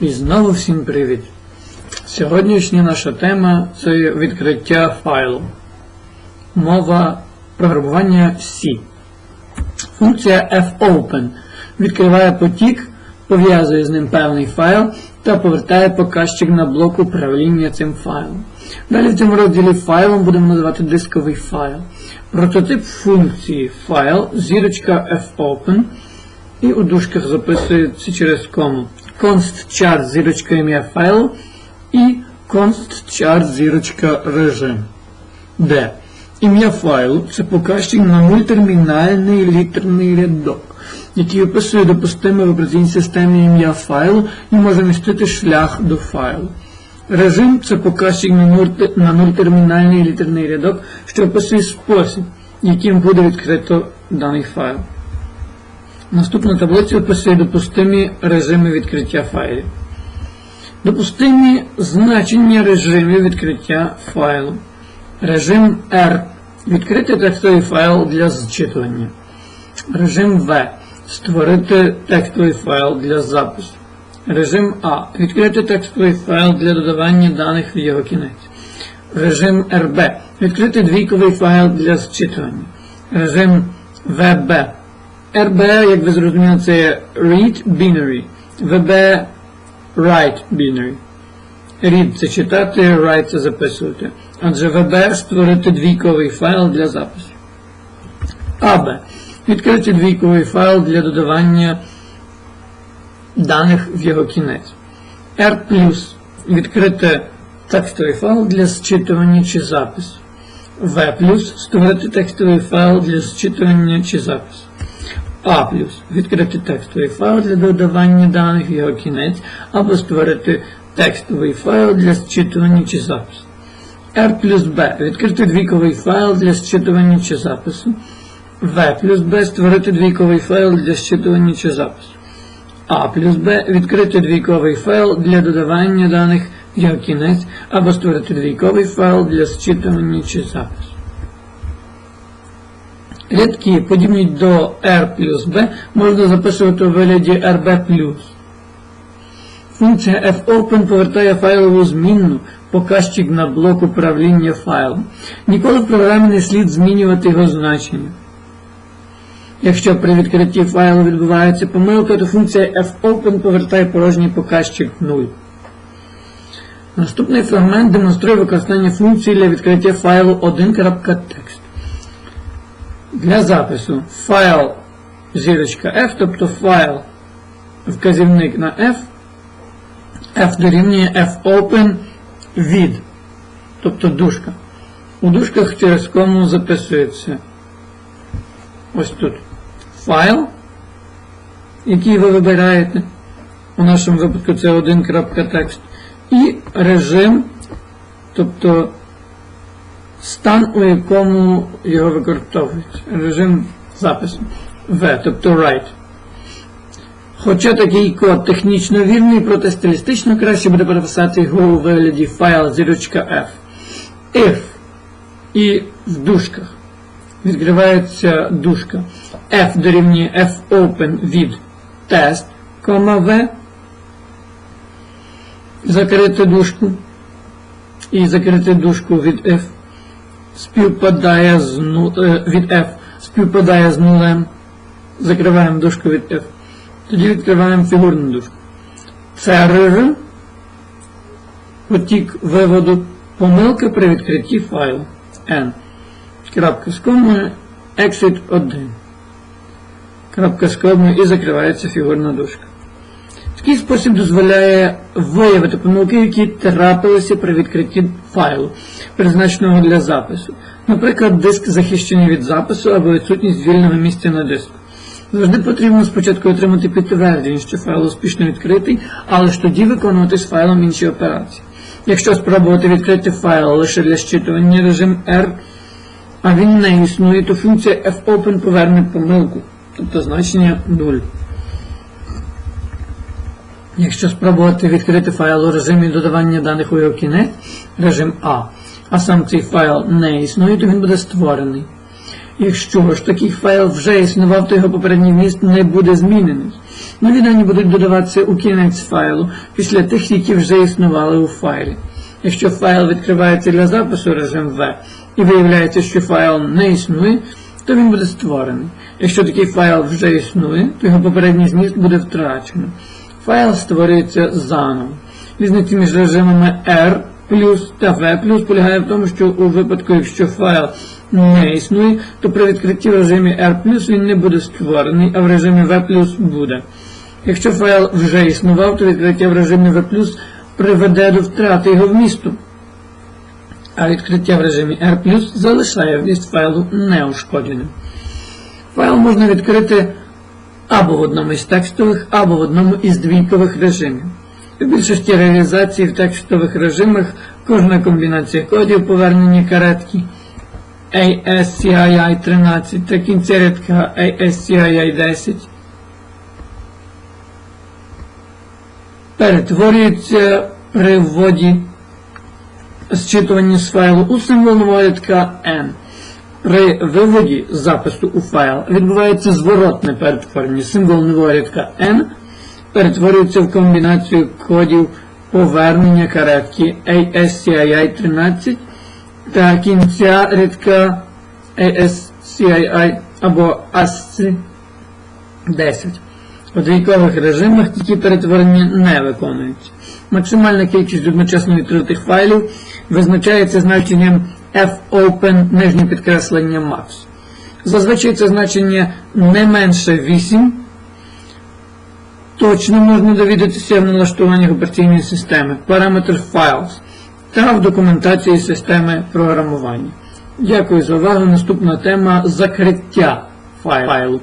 І знову всім привіт! Сьогоднішня наша тема це відкриття файлу. Мова програмування C. Функція fopen відкриває потік, пов'язує з ним певний файл та повертає показчик на блок управління цим файлом. Далі в цьому розділі файлом будемо називати дисковий файл. Прототип функції файл зірочка fopen і у дужках записується через кому. Const char зірочка ім'я файлу і const char зірочка режим. Де ім'я файлу це показчик на мультитермінальний літерний рядок, який описує допустиме в операційній системі ім'я файлу і може містити шлях до файлу. Режим це показчик на нуль- літерний рядок, що описує спосіб, яким буде відкрито даний файл. Наступна таблиця описує допустимі режими відкриття файлів. Допустимі значення режимів відкриття файлу. Режим R. Відкрити текстовий файл для зчитування. Режим V. Створити текстовий файл для запису. Режим А. Відкрити текстовий файл для додавання даних в його кінець. Режим RB. Відкрити двійковий файл для зчитування. Режим VB. RB, як ви зрозуміли, це Read Binary. VB Write Binary. Read це читати, write це записувати. Отже, VB створити двійковий файл для запису. AB. Відкрити двійковий файл для додавання даних в його кінець. R відкрити текстовий файл для зчитування чи запису. V створити текстовий файл для зчитування чи запису. А відкрити текстовий файл для додавання даних його кінець або створити текстовий файл для зчитування чи запису. R плюс B відкрити двійковий файл для зчитування чи запису. V плюс B створити двійковий файл для зчитування чи запису. А плюс Б відкрити двійковий файл для додавання даних його кінець або створити двійковий файл для зчитування чи запису. Рядки, подібні до R плюс B, можна записувати у вигляді RB+. Функція fopen повертає файлову змінну показчик на блок управління файлом. Ніколи в програмі не слід змінювати його значення. Якщо при відкритті файлу відбувається помилка, то функція fopen повертає порожній показчик 0. Наступний фрагмент демонструє використання функції для відкриття файлу 1.text. Для запису файл зірочка F, тобто файл вказівник на F, F дорівнює fopen від, тобто дужка. У дужках через кому записується ось тут файл, який ви вибираєте. У нашому випадку це 1.text. І режим, тобто стан, у якому його використовується. Режим запису. V, тобто write. Хоча такий код технічно вірний, проте стилістично краще буде переписати його у вигляді файл зірочка F. If і в дужках. Відкривається дужка. F дорівнює fopen від test, V. Закрити дужку. І закрити дужку від F співпадає з ну, е, від F співпадає з нулем. Закриваємо дужку від F. Тоді відкриваємо фігурну дужку. Це режим потік виводу помилки при відкритті файлу N. Крапка з комою exit 1. Крапка з комою і закривається фігурна дужка. Такий спосіб дозволяє виявити помилки, які трапилися при відкритті файлу, призначеного для запису. Наприклад, диск захищений від запису або відсутність вільного місця на диску. Завжди потрібно спочатку отримати підтвердження, що файл успішно відкритий, але ж тоді виконувати з файлом інші операції. Якщо спробувати відкрити файл лише для щитування режим R, а він не існує, то функція fopen поверне помилку, тобто значення 0. Якщо спробувати відкрити файл у режимі додавання даних у його кінець, режим А, а сам цей файл не існує, то він буде створений. Якщо ж такий файл вже існував, то його попередній вміст не буде змінений. Нові дані будуть додаватися у кінець файлу після тих, які вже існували у файлі. Якщо файл відкривається для запису режим V і виявляється, що файл не існує, то він буде створений. Якщо такий файл вже існує, то його попередній зміст буде втрачено. Файл створюється заново. Різниця між режимами R та V полягає в тому, що у випадку, якщо файл не існує, то при відкритті в режимі R він не буде створений, а в режимі V буде. Якщо файл вже існував, то відкриття в режимі V приведе до втрати його вмісту. А відкриття в режимі R залишає вміст файлу неушкодженим. Файл можна відкрити або в одному із текстових, або в одному із двійкових режимів. У більшості реалізацій в текстових режимах кожна комбінація кодів повернення каретки ASCII 13 та кінця рядка ASCII 10 перетворюється при вводі зчитування з файлу у символ рядка N. При виводі запису у файл відбувається зворотне перетворення. Символ нового рядка N перетворюється в комбінацію кодів повернення каретки ASCII 13 та кінця рядка ASCII або ASCII 10. У двійкових режимах такі перетворення не виконуються. Максимальна кількість одночасно відкритих файлів визначається значенням fopen нижнє підкреслення max. Зазвичай це значення не менше 8. Точно можна довідатися в налаштуваннях операційної системи, параметр Files та в документації системи програмування. Дякую за увагу. Наступна тема закриття файлу.